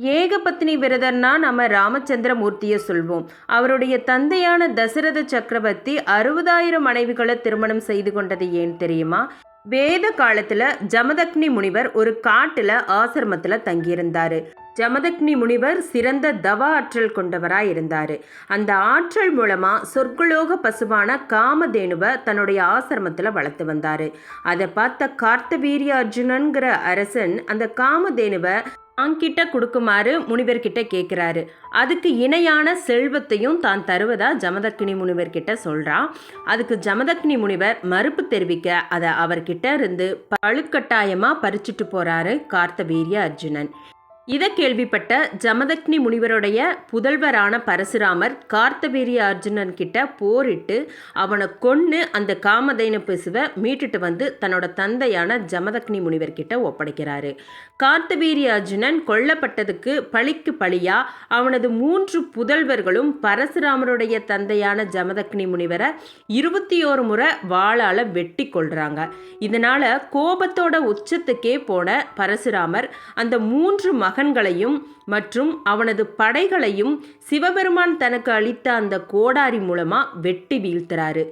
ஏகபத்னி விரதர்னா நம்ம ராமச்சந்திர மூர்த்தியை சொல்வோம். அவருடைய தந்தையான தசரத சக்கரவர்த்தி அறுபதாயிரம் மனைவிகளை திருமணம் செய்து கொண்டது ஏன் தெரியுமா? வேத காலத்துல ஜமதக்னி முனிவர் ஒரு காட்டுல ஆசிரமத்துல தங்கியிருந்தாரு. ஜமதக்னி முனிவர் சிறந்த தவ ஆற்றல் கொண்டவராக இருந்தார். அந்த ஆற்றல் மூலமாக சொர்க்கலோக பசுவான காமதேனுவை தன்னுடைய ஆசிரமத்தில் வளர்த்து வந்தார். அதை பார்த்த கார்த்தவீரிய அர்ஜுனன்கிற அரசன் அந்த காமதேனுவை அங்கிட்ட கொடுக்குமாறு முனிவர்கிட்ட கேட்குறாரு அதுக்கு இணையான செல்வத்தையும் தான் தருவதா ஜமதக்கினி முனிவர்கிட்ட சொல்கிறான் அதுக்கு ஜமதக்னி முனிவர் மறுப்பு தெரிவிக்க அதை அவர்கிட்ட இருந்து பழுக்கட்டாயமாக பறிச்சுட்டு போகிறாரு கார்த்தவீரிய அர்ஜுனன். இதை கேள்விப்பட்ட ஜமதக்னி முனிவருடைய புதல்வரான பரசுராமர் கார்த்தவீரிய அர்ஜுனன் கிட்ட போரிட்டு அவனை கொன்று அந்த காமதைன பிசுவை மீட்டுட்டு வந்து தன்னோட தந்தையான ஜமதக்னி முனிவர் கிட்ட ஒப்படைக்கிறாரு. கார்த்தவீரிய அர்ஜுனன் கொல்லப்பட்டதுக்கு பழிக்கு பழியா அவனது மூன்று புதல்வர்களும் பரசுராமருடைய தந்தையான ஜமதக்னி முனிவரை இருபத்தி ஓரு முறை வாழால வெட்டி கொள்றாங்க இதனால கோபத்தோட உச்சத்துக்கே போன பரசுராமர் அந்த மூன்று மகன்களையும் மற்றும் அவனது படைகளையும் சிவபெருமான் தனக்கு அளித்த அந்த கோடாரி மூலமாக வெட்டி வீழ்த்துறாரு.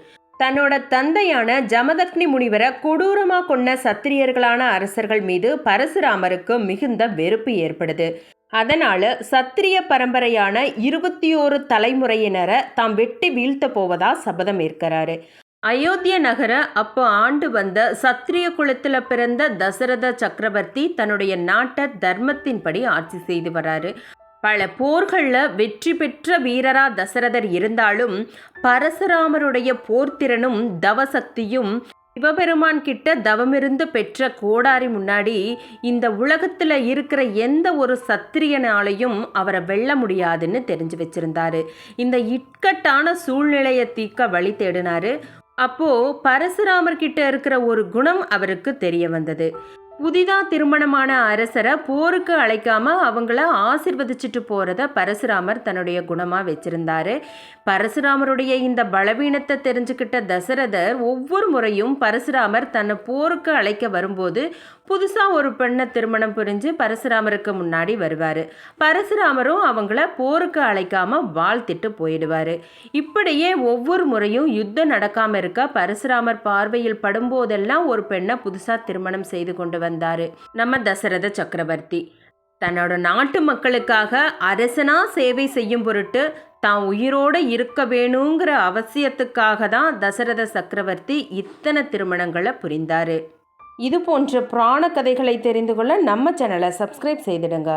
தன்னோட தந்தையான ஜமதக்னி முனிவரை கொடூரமாக கொண்ட சத்திரியர்களான அரசர்கள் மீது பரசுராமருக்கு மிகுந்த வெறுப்பு ஏற்படுது. அதனால சத்திரிய பரம்பரையான இருபத்தி ஓரு தலைமுறையினரை தாம் வெட்டி வீழ்த்த போவதா சபதம் ஏற்கிறாரு. அயோத்திய நகர அப்போ ஆண்டு வந்த சத்திரிய குலத்தில் பிறந்த தசரத சக்கரவர்த்தி தன்னுடைய நாட்டை தர்மத்தின்படி ஆட்சி செய்து வராரு. பல போர்களில் வெற்றி பெற்ற வீரரா தசரதர் இருந்தாலும் பரசுராமருடைய போர்த்திறனும் தவசக்தியும் சிவபெருமான் கிட்ட தவமிருந்து பெற்ற கோடாரி முன்னாடி இந்த உலகத்தில் இருக்கிற எந்த ஒரு சத்திரியனாலையும் அவரை வெல்ல முடியாதுன்னு தெரிஞ்சு வச்சிருந்தாரு. இந்த இக்கட்டான சூழ்நிலையை தீக்க வழி தேடினாரு. அப்போ பரசுராமர் கிட்ட இருக்கிற ஒரு குணம் அவருக்கு தெரிய வந்தது. புதிதாக திருமணமான அரசரை போருக்கு அழைக்காம அவங்கள ஆசிர்வதிச்சுட்டு போகிறத பரசுராமர் தன்னுடைய குணமாக வச்சிருந்தாரு. பரசுராமருடைய இந்த பலவீனத்தை தெரிஞ்சுக்கிட்ட தசரதர் ஒவ்வொரு முறையும் பரசுராமர் தன்னை போருக்கு அழைக்க வரும்போது புதுசாக ஒரு பெண்ணை திருமணம் புரிஞ்சு பரசுராமருக்கு முன்னாடி வருவார். பரசுராமரும் அவங்கள போருக்கு அழைக்காம வாழ்த்திட்டு போயிடுவார். இப்படியே ஒவ்வொரு முறையும் யுத்தம் நடக்காமல் இருக்க பரசுராமர் பார்வையில் படும்போதெல்லாம் ஒரு பெண்ணை புதுசாக திருமணம் செய்து கொண்டு வந்தார். நம்ம தசரத சக்கரவர்த்தி. தன்னோட நாட்டு மக்களுக்காக அரசனா சேவை செய்யும் பொருட்டு தான் உயிரோடு இருக்க வேணுங்கிற அவசியத்துக்காக தான் தசரத சக்கரவர்த்தி இத்தனை திருமணங்களை புரிந்தார். இது போன்ற புராண கதைகளை தெரிந்து கொள்ள நம்ம சேனலை சப்ஸ்கிரைப் செய்திடுங்க.